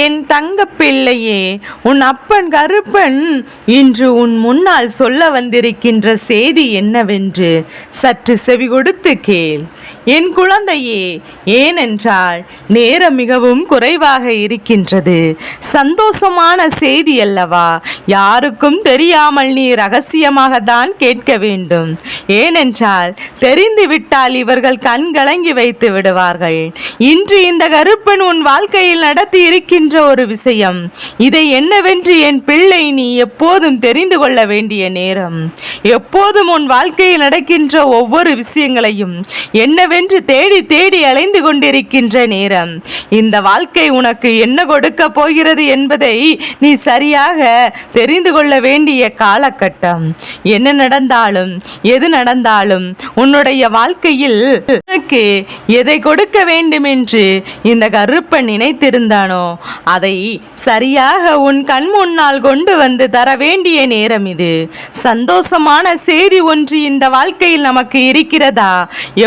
என் தங்க பிள்ளையே உன் அப்பன் கருப்பன் இன்று உன் முன்னால் சொல்ல வந்திருக்கின்ற செய்தி என்னவென்று சற்று செவி கொடுத்து கேள். என் குழந்தையே ஏனென்றால் நேரம் மிகவும் குறைவாக இருக்கின்றது. சந்தோஷமான செய்தி அல்லவா? யாருக்கும் தெரியாமல் நீ ரகசியமாக தான் கேட்க வேண்டும். ஏனென்றால் தெரிந்துவிட்டால் இவர்கள் கண் கலங்கி வைத்து விடுவார்கள். இன்று இந்த கருப்பன் உன் வாழ்க்கையில் நடத்தி இருக்கின்ற ஒரு விஷயம். இதை என்னவென்று என் பிள்ளை நீ எப்போதும் தெரிந்து கொள்ள வேண்டிய நேரம். எப்போதும் உன் வாழ்க்கையில் நடக்கின்ற ஒவ்வொரு விஷயங்களையும் என்ன என்னவென்று தேடி தேடி அலைந்து கொண்டிருக்கின்ற நேரம். இந்த வாழ்க்கை உனக்கு என்ன கொடுக்க போகிறது என்பதை நீ சரியாக தெரிந்து கொள்ள வேண்டிய காலகட்டம். என்ன நடந்தாலும் எது நடந்தாலும் உன்னுடைய வாழ்க்கையில் உனக்கு எதை கொடுக்க வேண்டும் என்று இந்த கருப்பன் நினைத்திருந்தானோ அதை சரியாக உன் கண் முன்னால் கொண்டு வந்து தர வேண்டிய நேரம் இது. சந்தோஷமான செய்தி ஒன்று இந்த வாழ்க்கையில் நமக்கு இருக்கிறதா?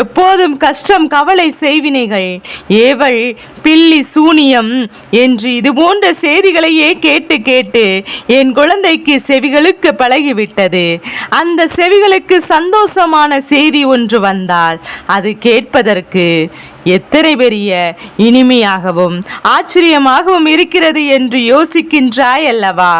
எப்போதும் கஷ்டம் கவலை செய்வினைகள். ஏவல் பில்லி சூனியம் என்று இது போன்ற செய்திகளையே கேட்டு கேட்டு என் குழந்தைக்கு செவிகளுக்கு பழகிவிட்டது. அந்த செவிகளுக்கு சந்தோஷமான செய்தி ஒன்று வந்தால் அது கேட்பதற்கு எத்தனை பெரிய இனிமையாகவும் ஆச்சரியமாகவும் இருக்கிறது என்று யோசிக்கின்றாய் அல்லவா?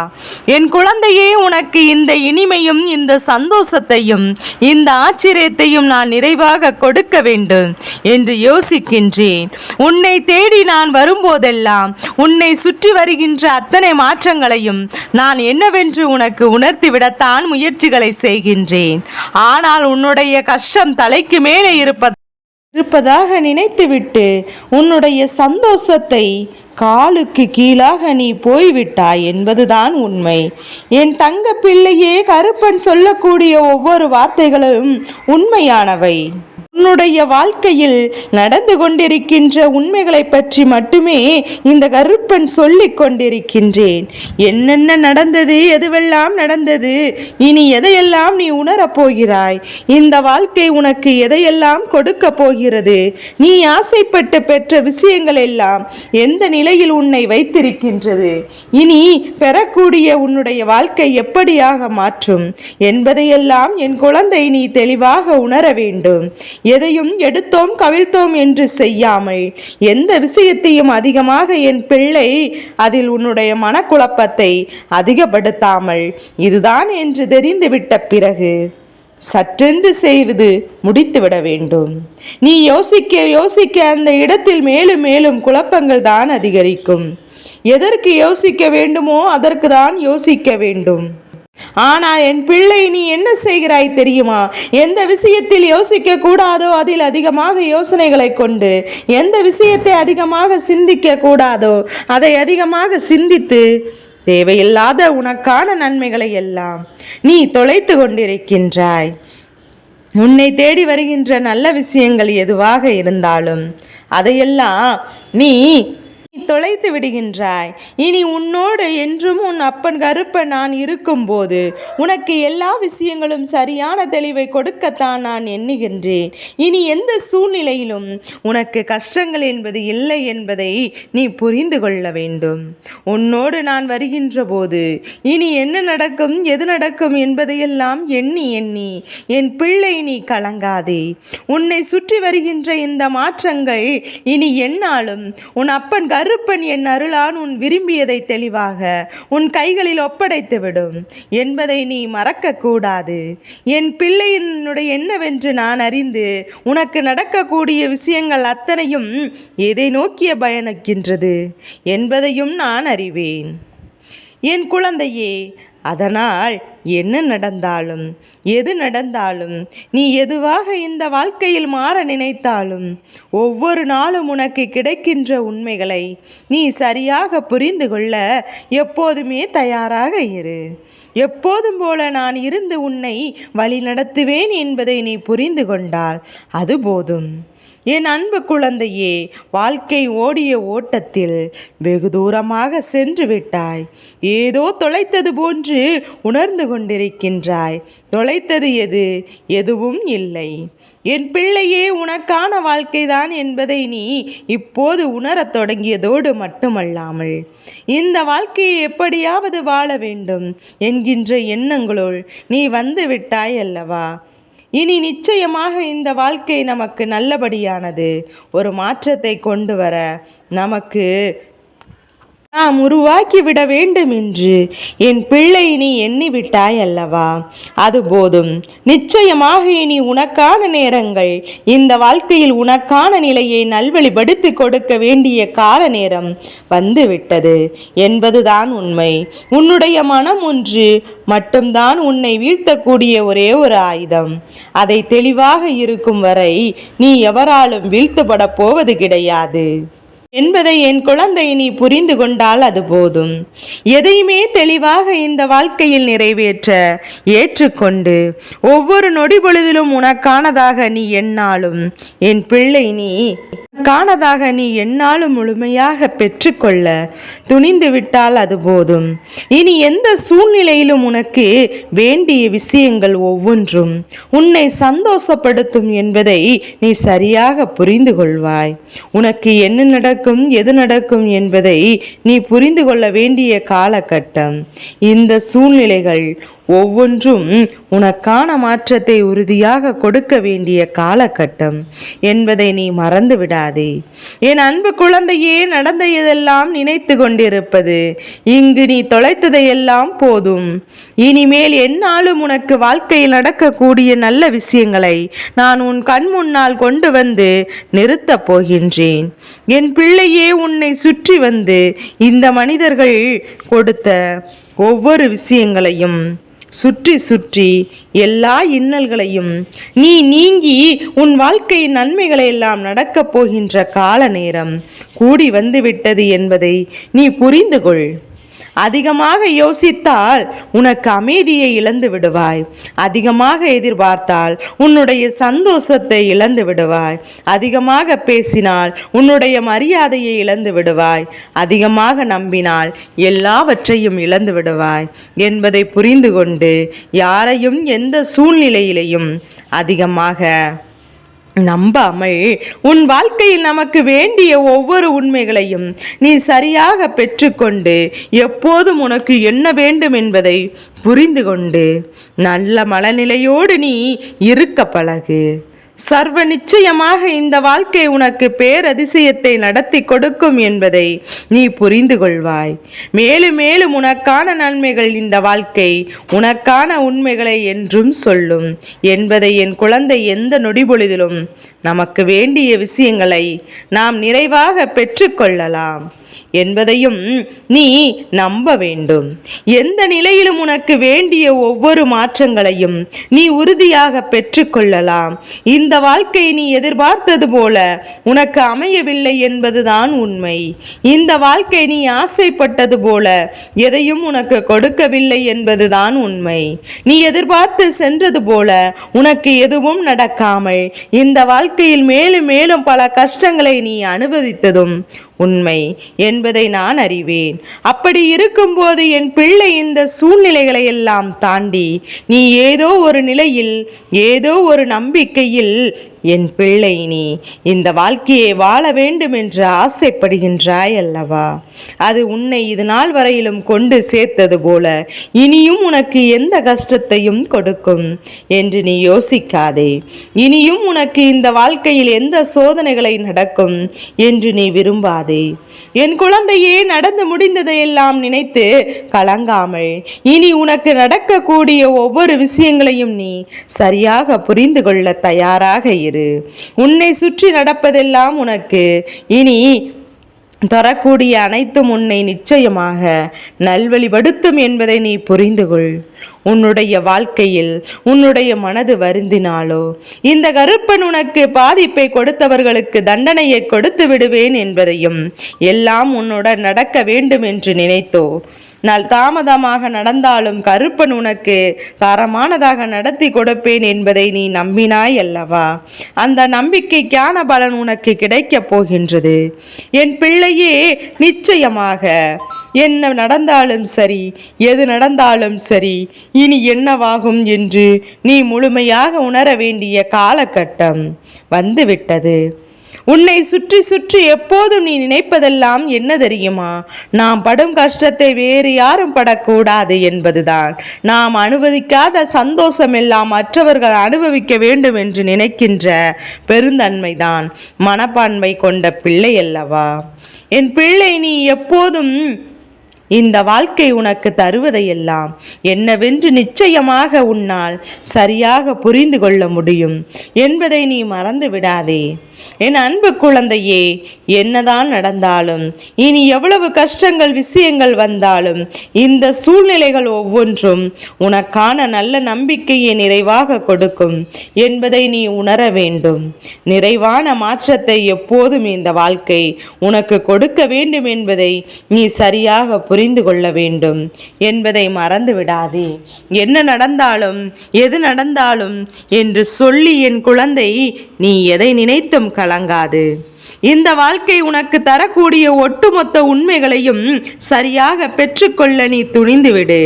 என் குழந்தையே உனக்கு இந்த இனிமையும் இந்த சந்தோஷத்தையும் இந்த ஆச்சரியத்தையும் நான் நிறைவாக கொடுக்க வேண்டும் என்று யோசிக்கின்றேன். உன்னை தேடி நான் வரும்போதெல்லாம் உன்னை சுற்றி வருகின்ற அத்தனை மாற்றங்களையும் நான் என்னவென்று உனக்கு உணர்த்திவிடத்தான் முயற்சிகளை செய்கின்றேன். ஆனால் உன்னுடைய கஷ்டம் தலைக்கு மேலே இருப்பது இருப்பதாக நினைத்துவிட்டு உன்னுடைய சந்தோஷத்தை காலுக்கு கீழாக நீ போய்விட்டாய் என்பதுதான் உண்மை. என் தங்க பிள்ளையே கருப்பன் சொல்லக்கூடிய ஒவ்வொரு வார்த்தைகளும் உண்மையானவை. உன்னுடைய வாழ்க்கையில் நடந்து கொண்டிருக்கின்ற உண்மைகளை பற்றி மட்டுமே இந்த கருப்பன் சொல்லிக் கொண்டிருக்கின்றேன். என்னென்ன நடந்தது எதுவெல்லாம் நடந்தது இனி எதையெல்லாம் நீ உணரப் போகிறாய் இந்த வாழ்க்கை உனக்கு எதையெல்லாம் கொடுக்க போகிறது நீ ஆசைப்பட்டு பெற்ற விஷயங்கள் எல்லாம் எந்த நிலையில் உன்னை வைத்திருக்கின்றது இனி பெறக்கூடிய உன்னுடைய வாழ்க்கை எப்படியாக மாற்றும் என்பதையெல்லாம் என் குழந்தை நீ தெளிவாக உணர வேண்டும். எதையும் எடுத்தோம் கவிழ்த்தோம் என்று செய்யாமல் எந்த விஷயத்தையும் அதிகமாக என் பிள்ளை அதில் உன்னுடைய மனக்குழப்பத்தை அதிகப்படுத்தாமல் இதுதான் என்று தெரிந்துவிட்ட பிறகு சற்றென்று செய்வது முடித்துவிட வேண்டும். நீ யோசிக்க யோசிக்க அந்த இடத்தில் மேலும் மேலும் குழப்பங்கள் தான் அதிகரிக்கும். எதற்கு யோசிக்க வேண்டுமோ அதற்கு தான் யோசிக்க வேண்டும். ஆனால் என் பிள்ளை நீ என்ன செய்கிறாய் தெரியுமா? எந்த விஷயத்தில் யோசிக்க கூடாதோ அதில் அதிகமாக யோசனைகளை கொண்டு எந்த விஷயத்தை அதிகமாக சிந்திக்க கூடாதோ அதை அதிகமாக சிந்தித்து தேவையில்லாத உனக்கான நன்மைகளை எல்லாம் நீ தொலைத்து கொண்டிருக்கின்றாய். உன்னை தேடி வருகின்ற நல்ல விஷயங்கள் எதுவாக இருந்தாலும் அதையெல்லாம் நீ தொலைத்து விடுகின்றாய். இனி உன்னோடு என்றும் உன் அப்பன் கருப்பன் நான் இருக்கும்போது உனக்கு எல்லா விஷயங்களும் சரியான தெளிவை கொடுக்கத்தான் நான் எண்ணுகின்றேன். இனி எந்த சூழ்நிலையிலும் உனக்கு கஷ்டங்கள் என்பது இல்லை என்பதை நீ புரிந்து கொள்ள வேண்டும். உன்னோடு நான் வருகின்ற போது இனி என்ன நடக்கும் எது நடக்கும் என்பதையெல்லாம் எண்ணி எண்ணி என் பிள்ளை நீ கலங்காதே. உன்னை சுற்றி வருகின்ற இந்த மாற்றங்கள் இனி என்னாலும் உன் அப்பன் கரு கருப்பன் என் அருளான் உன் விரும்பியதை தெளிவாக உன் கைகளில் ஒப்படைத்துவிடும். என்பதை நீ மறக்கக்கூடாது. என் பிள்ளையினுடைய என்னவென்று நான் அறிந்து உனக்கு நடக்கக்கூடிய விஷயங்கள் அத்தனையும் எதை நோக்கிய பயணிக்கின்றது என்பதையும் நான் அறிவேன். என் குழந்தையே அதனால் என்ன நடந்தாலும் எது நடந்தாலும் நீ எதுவாக இந்த வாழ்க்கையில் மாற நினைத்தாலும் ஒவ்வொரு நாளும் உனக்கு கிடைக்கின்ற உண்மைகளை நீ சரியாக புரிந்து கொள்ள எப்போதுமே தயாராக இரு. எப்போதும் போல நான் இருந்து உன்னை வழி நடத்துவேன் என்பதை நீ புரிந்து கொண்டால் அது போதும். என் அன்பு குழந்தையே வாழ்க்கை ஓடிய ஓட்டத்தில் வெகு தூரமாக சென்று விட்டாய். ஏதோ தொலைத்தது போன்று உணர்ந்து கொண்டிருக்கின்றாய். தொலைத்தது எது? எதுவும் இல்லை. என் பிள்ளையே உனக்கான வாழ்க்கைதான் என்பதை நீ இப்போது உணரத் தொடங்கியதோடு மட்டுமல்லாமல் இந்த வாழ்க்கையை எப்படியாவது வாழ வேண்டும் என்கின்ற எண்ணங்களுள் நீ வந்து விட்டாய் அல்லவா? இனி நிச்சயமாக இந்த வாழ்க்கை நமக்கு நல்லபடியானது. ஒரு மாற்றத்தை கொண்டு வர நமக்கு நாம் உருவாக்கி விட வேண்டும் என்று என் பிள்ளை நீ எண்ணிவிட்டாய் அல்லவா? அது போதும். நிச்சயமாக இனி உனக்கான நேரங்கள் இந்த வாழ்க்கையில் உனக்கான நிலையை நல்வழிப்படுத்தி கொடுக்க வேண்டிய கால நேரம் வந்துவிட்டது. என்பதுதான் உண்மை. உன்னுடைய மனம் ஒன்று மட்டும்தான் உன்னை வீழ்த்தக்கூடிய ஒரே ஒரு ஆயுதம். அதை தெளிவாக இருக்கும் வரை நீ எவராலும் வீழ்த்தப்பட போவது கிடையாது. என்பதை என் குழந்தை நீ புரிந்து கொண்டால் அது போதும். எதையுமே தெளிவாக இந்த வாழ்க்கையில் நிறைவேற்ற ஏற்றுக்கொண்டு ஒவ்வொரு நொடி பொழுதிலும் உனக்கானதாக நீ எண்ணாலும் என் பிள்ளை நீ காணதாக நீ என்னாலும் முழுமையாக பெற்றுக்கொள்ள துணிந்து விட்டால் அது போதும். இனி எந்த சூழ்நிலையிலும் உனக்கு வேண்டிய விஷயங்கள் ஒவ்வொன்றும் உன்னை சந்தோஷப்படுத்தும் என்பதை நீ சரியாக புரிந்து கொள்வாய் உனக்கு என்ன நடக்கும் எது நடக்கும் என்பதை நீ புரிந்து கொள்ள வேண்டிய காலகட்டம். இந்த சூழ்நிலைகள் ஒவ்வொன்றும் உனக்கான மாற்றத்தை உறுதியாக கொடுக்க வேண்டிய காலகட்டம் என்பதை நீ மறந்து விடாதே என் அன்பு குழந்தையே நடந்ததெல்லாம் நினைத்து கொண்டிருப்பது? இங்கு நீ தொலைத்ததையெல்லாம் போதும். இனிமேல் என்னாலும் உனக்கு வாழ்க்கையில் நடக்கக்கூடிய நல்ல விஷயங்களை நான் உன் கண் முன்னால் கொண்டு வந்து நிறுத்தப் போகின்றேன். என் பிள்ளையே உன்னை சுற்றி வந்து இந்த மனிதர்கள் கொடுத்த ஒவ்வொரு விஷயங்களையும் சுற்றி சுற்றி எல்லா இன்னல்களையும் நீ நீங்கி உன் வாழ்க்கையின் நன்மைகளை எல்லாம் நடக்கப் போகின்ற கால நேரம் கூடி வந்துவிட்டது என்பதை நீ புரிந்து கொள் அதிகமாக யோசித்தால் உனக்கு அமைதியை இழந்து விடுவாய். அதிகமாக எதிர்பார்த்தால் உன்னுடைய சந்தோஷத்தை இழந்து விடுவாய். அதிகமாக பேசினால் உன்னுடைய மரியாதையை இழந்து விடுவாய். அதிகமாக நம்பினால் எல்லாவற்றையும் இழந்து விடுவாய். என்பதை புரிந்து கொண்டு யாரையும் எந்த சூழ்நிலையிலையும் அதிகமாக நம்பாமல் உன் வாழ்க்கையில் நமக்கு வேண்டிய ஒவ்வொரு உண்மைகளையும் நீ சரியாக பெற்றுக்கொண்டு எப்போதும் உனக்கு என்ன வேண்டும் என்பதை புரிந்து கொண்டு நல்ல மனநிலையோடு நீ இருக்க பழகு. சர்வ நிச்சயமாக இந்த வாழ்க்கை உனக்கு பேரதிசயத்தை நடத்தி கொடுக்கும் என்பதை நீ புரிந்து கொள்வாய். மேலும் மேலும் உனக்கான நன்மைகள் இந்த வாழ்க்கை உனக்கான உண்மைகளை என்றும் சொல்லும். என்பதை என் குழந்தை எந்த நொடிபொழுதிலும் நமக்கு வேண்டிய விஷயங்களை நாம் நிறைவாக பெற்றுக்கொள்ளலாம். என்பதையும் நீ நம்ப வேண்டும். எந்த நிலையிலும் உனக்கு வேண்டிய ஒவ்வொரு மாற்றங்களையும் நீ உறுதியாக பெற்றுக்கொள்ளலாம். இந்த வாழ்க்கை நீ எதிர்பார்த்தது போல உனக்கு அமையவில்லை என்பதுதான் உண்மை. இந்த வாழ்க்கை நீ ஆசைப்பட்டது போல எதையும் உனக்கு கொடுக்கவில்லை என்பதுதான் உண்மை. நீ எதிர்பார்த்து சென்றது போல உனக்கு எதுவும் நடக்காமல் இந்த வாழ்க்கை வாழ்க்கையில் மேலும் மேலும் பல கஷ்டங்களை நீ அனுபவித்ததும் உண்மை என்பதை நான் அறிவேன். அப்படி இருக்கும்போது என் பிள்ளை இந்த சூழ்நிலைகளை எல்லாம் தாண்டி நீ ஏதோ ஒரு நிலையில் ஏதோ ஒரு நம்பிக்கையில் என் பிள்ளை நீ இந்த வாழ்க்கையை வாழ வேண்டும் என்று ஆசைப்படுகின்றாய் அல்லவா? அது உன்னை இது நாள் வரையிலும் கொண்டு சேர்த்தது போல இனியும் உனக்கு எந்த கஷ்டத்தையும் கொடுக்கும் என்று நீ யோசிக்காதே. இனியும் உனக்கு இந்த வாழ்க்கையில் எந்த சோதனைகளை நடக்கும் என்று நீ விரும்பாதே. என் குழந்தையே நடந்து முடிந்ததையெல்லாம் நினைத்து கலங்காமல் இனி உனக்கு நடக்கக்கூடிய ஒவ்வொரு விஷயங்களையும் நீ சரியாக புரிந்து கொள்ள தயாராக இரு. இரு உன்னை சுற்றி நடப்பதெல்லாம் உனக்கு. இனி தரக்கூடிய அனைத்தும் உன்னை நிச்சயமாக நல்வழிபடுத்தும் என்பதை நீ புரிந்து கொள் உன்னுடைய வாழ்க்கையில் உன்னுடைய மனது வருந்தினாலோ இந்த கருப்பன் உனக்கு பாதிப்பை கொடுத்தவர்களுக்கு தண்டனையை கொடுத்து விடுவேன் என்பதையும் எல்லாம் உன்னுடன் நடக்க வேண்டும் என்று நினைத்தோ நான் தாமதமாக நடந்தாலும் கருப்பன் உனக்கு தரமானதாக நடத்தி கொடுப்பேன் என்பதை நீ நம்பினாய் அல்லவா? அந்த நம்பிக்கைக்கான பலன் உனக்கு கிடைக்கப் போகின்றது. என் பிள்ளையே நிச்சயமாக என்ன நடந்தாலும் சரி எது நடந்தாலும் சரி இனி என்னவாகும் என்று நீ முழுமையாக உணர வேண்டிய காலகட்டம் வந்துவிட்டது. உன்னை சுற்றி சுற்றி எப்போதும் நீ நினைப்பதெல்லாம் என்ன தெரியுமா? நாம் படும் கஷ்டத்தை வேறு யாரும் படக்கூடாது என்பதுதான். நாம் அனுமதிக்காத சந்தோஷம் எல்லாம் மற்றவர்கள் அனுபவிக்க வேண்டும் என்று நினைக்கின்ற பெருந்தன்மைதான். மனப்பான்மை கொண்ட பிள்ளை அல்லவா? என் பிள்ளை நீ எப்போதும் இந்த வாழ்க்கை உனக்கு தருவதையெல்லாம் என்னவென்று நிச்சயமாக உன்னால் சரியாக புரிந்து கொள்ள முடியும் என்பதை நீ மறந்து விடாதே. என் அன்பு குழந்தையே என்னதான் நடந்தாலும் இனி எவ்வளவு கஷ்டங்கள் விஷயங்கள் வந்தாலும் இந்த சூழ்நிலைகள் ஒவ்வொன்றும் உனக்கான நல்ல நம்பிக்கையை நிறைவாக கொடுக்கும் என்பதை நீ உணர வேண்டும். நிறைவான மாற்றத்தை எப்போதும் இந்த வாழ்க்கை உனக்கு கொடுக்க வேண்டும் என்பதை நீ சரியாக புரிந்து கொள்ள வேண்டும் என்பதை மறந்து விடாதே என்ன நடந்தாலும் எது நடந்தாலும் என்று சொல்லி என் குழந்தை நீ எதை நினைத்தும் கலங்காது. இந்த வாழ்க்கை உனக்கு தரக்கூடிய ஒட்டுமொத்த உண்மைகளையும் சரியாக பெற்றுக்கொள்ள நீ துணிந்துவிடு.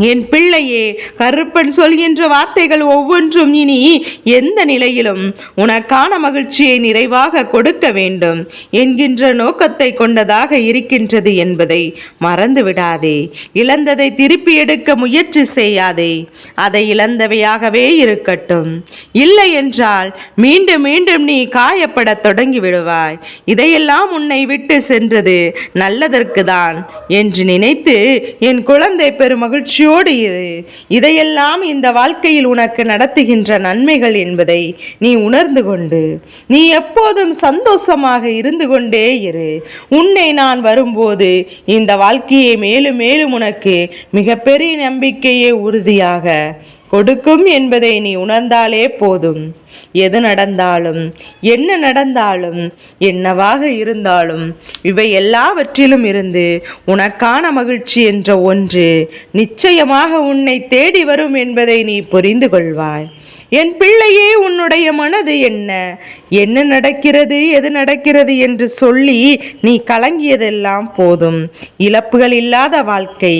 என் பிள்ளையே கருப்பன் சொல்கின்ற வார்த்தைகள் ஒவ்வொன்றும் இனி எந்த நிலையிலும் உனக்கான மகிழ்ச்சியை நிறைவாக கொடுக்க வேண்டும் என்கின்ற நோக்கத்தை கொண்டதாக இருக்கின்றது என்பதை மறந்து விடாதே இழந்ததை திருப்பி எடுக்க முயற்சி செய்யாதே. அதை இழந்தவையாகவே இருக்கட்டும். இல்லை என்றால் மீண்டும் மீண்டும் நீ காயப்பட தொடங்கி விடுவாய். இதையெல்லாம் உன்னை விட்டு சென்றது நல்லதற்கு தான் என்று நினைத்து என் குழந்தை பெருமகிழ்ச்சியோடு இரு இதையெல்லாம் இந்த வாழ்க்கையில் உனக்கு நடத்துகின்ற நன்மைகள் என்பதை நீ உணர்ந்து கொண்டு நீ எப்போதும் சந்தோஷமாக இருந்து கொண்டே இரு. உன்னை நான் வரும்போது இந்த வாழ்க்கையை மேலும் மேலும் உனக்கு மிகப்பெரிய நம்பிக்கையே உறுதியாக கொடுக்கும் என்பதை நீ உணர்ந்தாலே போதும். எது நடந்தாலும் என்ன நடந்தாலும் என்னவாக இருந்தாலும் இவை எல்லாவற்றிலும் இருந்து உனக்கான மகிழ்ச்சி என்ற ஒன்று நிச்சயமாக உன்னை தேடி வரும் என்பதை நீ புரிந்து கொள்வாய். என் பிள்ளையே உன்னுடைய மனது என்ன? என்ன நடக்கிறது எது நடக்கிறது என்று சொல்லி நீ கலங்கியதெல்லாம் போதும். இழப்புகள் இல்லாத வாழ்க்கை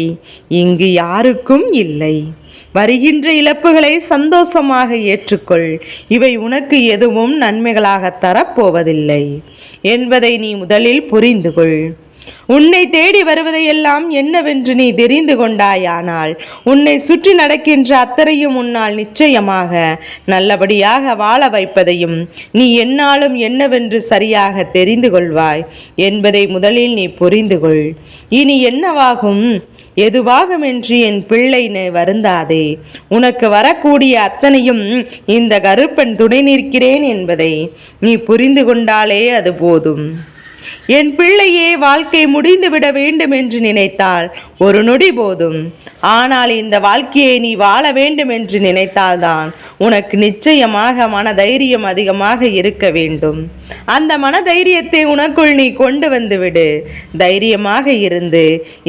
இங்கு யாருக்கும் இல்லை. வருகின்ற இழப்புகளை சந்தோஷமாக ஏற்றுக்கொள். இவை உனக்கு எதுவும் நன்மைகளாக தரப்போவதில்லை. என்பதை நீ முதலில் புரிந்துகொள். உன்னை தேடி வருவதையெல்லாம் என்னவென்று நீ தெரிந்து கொண்டாயானால் உன்னை சுற்றி நடக்கின்ற அத்தனையும் உன்னால் நிச்சயமாக நல்லபடியாக வாழ வைப்பதையும் நீ என்னாலும் என்னவென்று சரியாக தெரிந்து கொள்வாய் என்பதை முதலில் நீ புரிந்து கொள். இனி என்னவாகும்? எதுவாகும் என்று என் பிள்ளை வருந்தாதே. உனக்கு வரக்கூடிய அத்தனையும் இந்த கருப்பன் துணை நிற்கிறேன் என்பதை நீ புரிந்து கொண்டாலே அது போதும். என் பிள்ளையே வாழ்க்கை முடிந்துவிட வேண்டும் என்று நினைத்தால் ஒரு நொடி போதும். ஆனால் இந்த வாழ்க்கையை நீ வாழ வேண்டும் என்று நினைத்தால்தான் உனக்கு நிச்சயமாக மன தைரியம் அதிகமாக இருக்க வேண்டும். அந்த மன தைரியத்தை உனக்குள் நீ கொண்டு வந்து விடு தைரியமாக இருந்து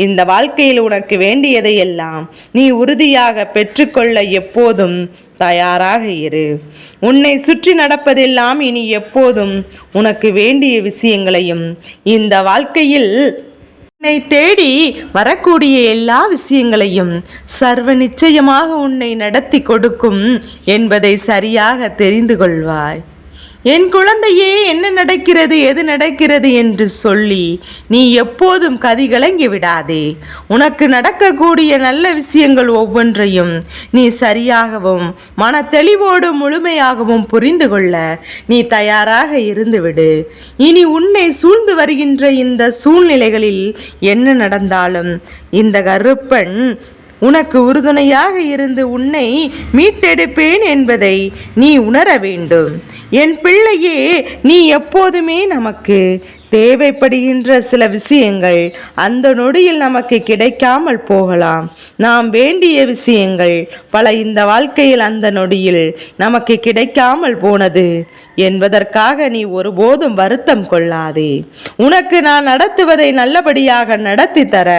இந்த வாழ்க்கையில் உனக்கு வேண்டியதையெல்லாம் நீ உறுதியாக பெற்றுக்கொள்ள எப்போதும் தயாராக இரு. உன்னை சுற்றி நடப்பதெல்லாம் இனி எப்போதும் உனக்கு வேண்டிய விஷயங்களையும் இந்த வாழ்க்கையில் உன்னை தேடி வரக்கூடிய எல்லா விஷயங்களையும் சர்வ நிச்சயமாக உன்னை நடத்தி கொடுக்கும் என்பதை சரியாக தெரிந்து கொள்வாய். என் குழந்தையே என்ன நடக்கிறது எது நடக்கிறது என்று சொல்லி நீ எப்போதும் கதிகலங்கி விடாதே. உனக்கு நடக்கக்கூடிய நல்ல விஷயங்கள் ஒவ்வொன்றையும் நீ சரியாகவும் மன தெளிவோடும் முழுமையாகவும் புரிந்து கொள்ள நீ தயாராக இருந்துவிடு. இனி உன்னை சூழ்ந்து வருகின்ற இந்த சூழ்நிலைகளில் என்ன நடந்தாலும் இந்த கருப்பன் உனக்கு உறுதுணையாக இருந்து உன்னை மீட்டெடுப்பேன் என்பதை நீ உணர வேண்டும். என் பிள்ளையே நீ எப்போதுமே நமக்கு தேவைப்படுகின்ற சில விஷயங்கள் அந்த நொடியில் நமக்கு கிடைக்காமல் போகலாம். நாம் வேண்டிய விஷயங்கள் பல இந்த வாழ்க்கையில் அந்த நொடியில் நமக்கு கிடைக்காமல் போனது என்பதற்காக நீ ஒருபோதும் வருத்தம் கொள்ளாதே. உனக்கு நான் நடத்துவதை நல்லபடியாக நடத்தி தர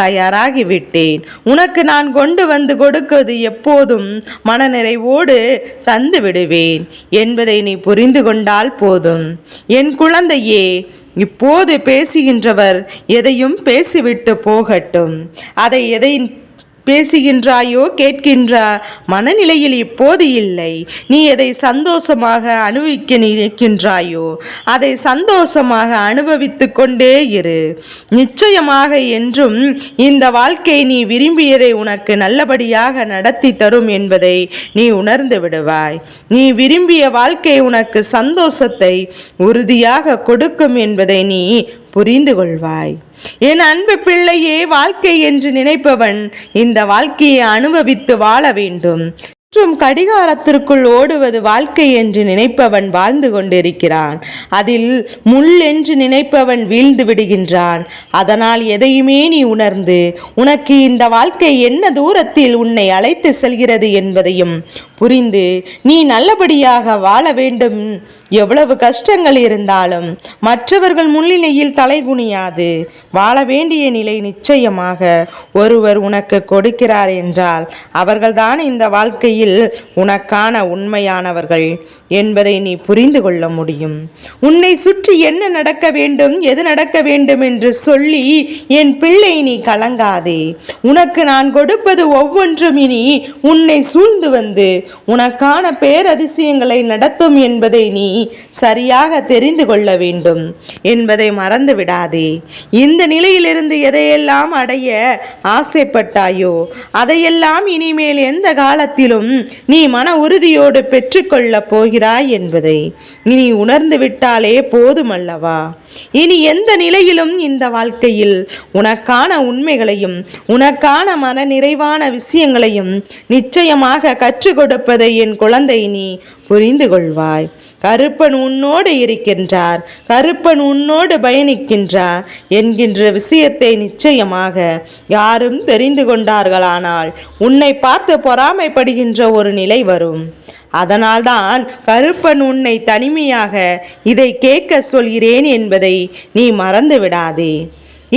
தயாராகி விட்டேன். உனக்கு நான் கொண்டு வந்து கொடுப்பது எப்போதும் மனநிறைவோடு தந்து விடுவேன் என்பதை நீ புரிந்து கொண்டால் போதும். என் குழந்தையே இப்போது பேசுகின்றவர் எதையும் பேசிவிட்டு போகட்டும். அதை எதை பேசுகின்றாயோ கேட்கின்ற மனநிலையில் இப்போது இல்லை. நீ எதை சந்தோஷமாக அனுபவிக்க நினைக்கின்றாயோ அதை சந்தோஷமாக அனுபவித்து கொண்டே இரு. நிச்சயமாக என்றும் இந்த வாழ்க்கை நீ விரும்பியதை உனக்கு நல்லபடியாக நடத்தி தரும் என்பதை நீ உணர்ந்து விடுவாய். நீ விரும்பிய வாழ்க்கை உனக்கு சந்தோஷத்தை உறுதியாக கொடுக்கும் என்பதை நீ புரிந்து கொள்வாய் என் அன்பு பிள்ளையே வாழ்க்கை என்று நினைப்பவன் இந்த வாழ்க்கையை அனுபவித்து வாழ வேண்டும். மற்றும் கடிகாரத்திற்குள் ஓடுவது வாழ்க்கை என்று நினைப்பவன் வாழ்ந்து கொண்டிருக்கிறான். அதில் முள் என்று நினைப்பவன் வீழ்ந்து விடுகின்றான். அதனால் எதையுமே நீ உணர்ந்து உனக்கு இந்த வாழ்க்கை என்ன தூரத்தில் உன்னை அழைத்து செல்கிறது என்பதையும் புரிந்து நீ நல்லபடியாக வாழ வேண்டும். எவ்வளவு கஷ்டங்கள் இருந்தாலும் மற்றவர்கள் முன்னிலையில் தலைகுனியாது வாழ வேண்டிய நிலை நிச்சயமாக ஒருவர் உனக்கு கொடுக்கிறார் என்றால் அவர்கள்தான் இந்த வாழ்க்கையில் உனக்கான உண்மையானவர்கள் என்பதை நீ புரிந்து கொள்ள முடியும். உன்னை சுற்றி என்ன நடக்க வேண்டும் எது நடக்க வேண்டும் என்று சொல்லி என் பிள்ளை நீ கலங்காதே. உனக்கு நான் கொடுப்பது ஒவ்வொன்றும் இனி உன்னை சூழ்ந்து வந்து உனக்கான பேரதிசயங்களை நடத்தும் என்பதை நீ சரியாக தெரிந்து கொள்ள வேண்டும் என்பதை மறந்து விடாதே. இந்த நிலையிலிருந்து எதையெல்லாம் அடைய ஆசைப்பட்டாயோ அதையெல்லாம் இனிமேல் எந்த காலத்திலும் நீ மன உறுதியோடு பெற்றுக்கொள்ளப் போகிறாய் என்பதை நீ உணர்ந்து விட்டாலே போதுமல்லவா? இனி எந்த நிலையிலும் இந்த வாழ்க்கையில் உனக்கான உண்மைகளையும் உனக்கான மன நிறைவான விஷயங்களையும் நிச்சயமாக கற்றுக் கொடுப்பதை என் குழந்தை நீ புரிந்து கொள்வாய் கருப்பன் உன்னோடு இருக்கின்றார். கருப்பன் உன்னோடு பயணிக்கின்றார் என்கின்ற விஷயத்தை நிச்சயமாக யாரும் தெரிந்து கொண்டார்களானால் உன்னை பார்த்து பொறாமைப்படுகின்ற ஒரு நிலை வரும். அதனால்தான் கருப்பன் உன்னை தனிமையாக இதை கேட்க சொல்கிறேன் என்பதை நீ மறந்து விடாதே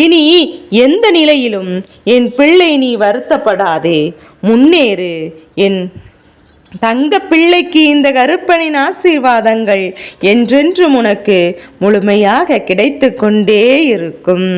இனி எந்த நிலையிலும் என் பிள்ளை நீ வருத்தப்படாதே. முன்னேறு என் தங்க பிள்ளைக்கு இந்த கருப்பனின் ஆசீர்வாதங்கள் என்றென்றும் உனக்கு முழுமையாக கிடைத்து கொண்டே இருக்கும்.